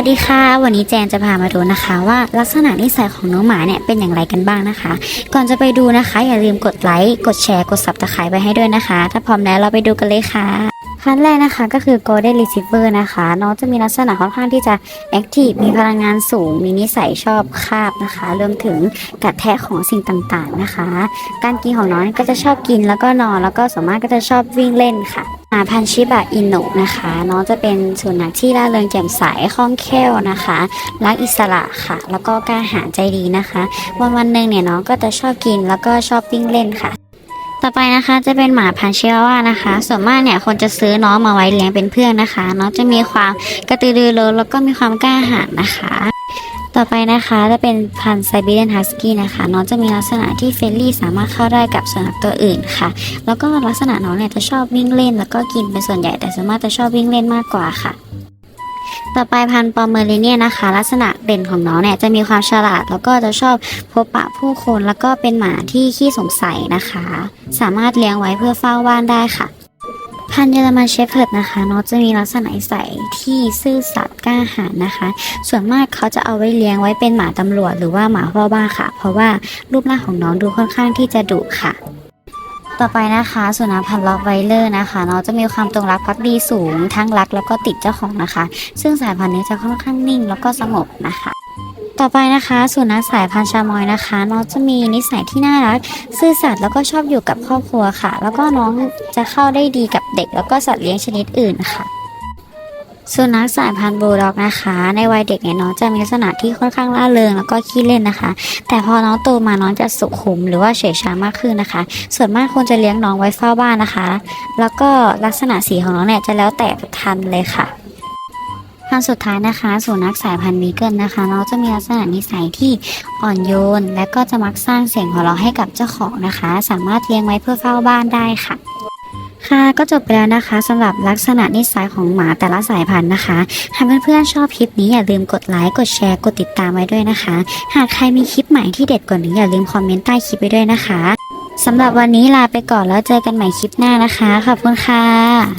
วัสดีค่ะ วันนี้แจนจะพามาดูนะคะ ว่าลักษณะนิสัยของน้องหมาเนี่ยเป็นอย่างไรกันบ้างนะคะ ก่อนจะไปดูนะคะ อย่าลืมกดไลค์กดแชร์กดซับสไครต์ไปให้ด้วยนะคะ ถ้าพร้อมแล้วเราไปดูกันเลยค่ะ ขั้นแรกนะคะก็คือ golden retriever นะคะ น้องจะมีลักษณะค่อนข้างที่จะ active มีพลังงานสูง มีนิสัยชอบคาบนะคะ รวมถึงกัดแทะของสิ่งต่างๆนะคะ การกินของน้องก็จะชอบกินแล้วก็นอน แล้วก็ส่วนมากก็จะชอบวิ่งเล่นค่ะหมาพันชิบะอินุนะคะ น้องจะเป็นสุนัขที่ร่าเริงแจ่มใสคล่องแคล่วนะคะ รักอิสระค่ะ แล้วก็กล้าหาญใจดีนะคะ วันวันหนึ่งเนี่ยน้องก็จะชอบกินแล้วก็ชอบวิ่งเล่นค่ะ ต่อไปนะคะจะเป็นหมาพันธุ์ชิวาว่านะคะ ส่วนมากเนี่ยคนจะซื้อน้องมาไว้เลี้ยงเป็นเพื่อนนะคะ น้องจะมีความกระตือรือร้นแล้วก็มีความกล้าหาญนะคะ ต่อไปนะคะจะเป็นพันไซบีเรียนฮัสกี้นะคะ น้องจะมีลักษณะที่เฟรนลี่สามารถเข้าได้กับสุนัขตัวอื่นค่ะ แล้วก็ลักษณะน้องเนี่ยจะชอบวิ่งเล่น แล้วก็กินเป็นส่วนใหญ่แต่ส่วนมากจะชอบวิ่งเล่นมากกว่าค่ะ ต่อไปพันธุ์ปอมเมอริเนียนะคะ ลักษณะเด่นของน้องเนี่ยจะมีความฉลาด แล้วก็จะชอบพบปะผู้คนแล้วก็เป็นหมาที่ขี้สงสัยนะคะ สามารถเลี้ยงไว้เพื่อเฝ้าบ้านได้ค่ะ พันธุ์เยอรมันเชฟเพิร์ดนะคะน้องจะมีลักษณะนิสัยที่ซื่อสัตย์กล้าหาญนะคะ ส่วนมากเขาจะเอาไว้เลี้ยงไว้เป็นหมาตำรวจหรือว่าหมาเฝ้าบ้านค่ะ เพราะว่ารูปร่างของน้องดูค่อนข้างที่จะดุค่ะ ต่อไปนะคะสุนัขพันธุ์ล็อกไวเลอร์นะคะน้องจะมีความตรงรักภักดีสูง ทั้งรักแล้วก็ติดเจ้าของนะคะ ซึ่งสายพันธุ์นี้จะค่อนข้างนิ่งแล้วก็สงบนะคะ ต่อไปนะคะสุนัขสายพันธุ์ชามอยนะคะน้องจะมีนิสัยที่น่ารัก ซื่อสัตย์แล้วก็ชอบอยู่กับครอบครัวค่ะ แล้วก็น้องจะเข้าได้ดีกับเด็ก แล้วก็สัตว์เลี้ยงชนิดอื่นค่ะ สุนัขสายพันธุ์บูลด็อกนะคะ ในวัยเด็กเนี่ยน้องจะมีลักษณะที่ค่อนข้างล่าเริงแล้วก็ขี้เล่นนะคะ แต่พอน้องโตมาน้องจะสุขุมหรือว่าเฉยชามากขึ้นนะคะ ส่วนมากคนจะเลี้ยงน้องไว้เฝ้าบ้านนะคะ แล้วก็ลักษณะสีของน้องเนี่ยจะแล้วแต่พันธุ์เลยค่ะพันสุดท้ายนะคะสุนัขสายพันธุ์บีเกิลนะคะน้องจะมีลักษณะนิสัยที่อ่อนโยน และก็จะมักสร้างเสียงหัวเราะให้กับเจ้าของนะคะ สามารถเลี้ยงไว้เพื่อเฝ้าบ้านได้ค่ะ ค่ะก็จบไปแล้วนะคะสำหรับลักษณะนิสัยของหมาแต่ละสายพันธุ์นะคะหากเพื่อนๆชอบคลิปนี้อย่าลืมกดไลค์กดแชร์กดติดตามไว้ด้วยนะคะ หากใครมีคลิปใหม่ที่เด็ดกว่านี้อย่าลืมคอมเมนต์ใต้คลิปไว้ด้วยนะคะสำหรับวันนี้ลาไปก่อนแล้วเจอกันใหม่คลิปหน้านะคะ ขอบคุณค่ะ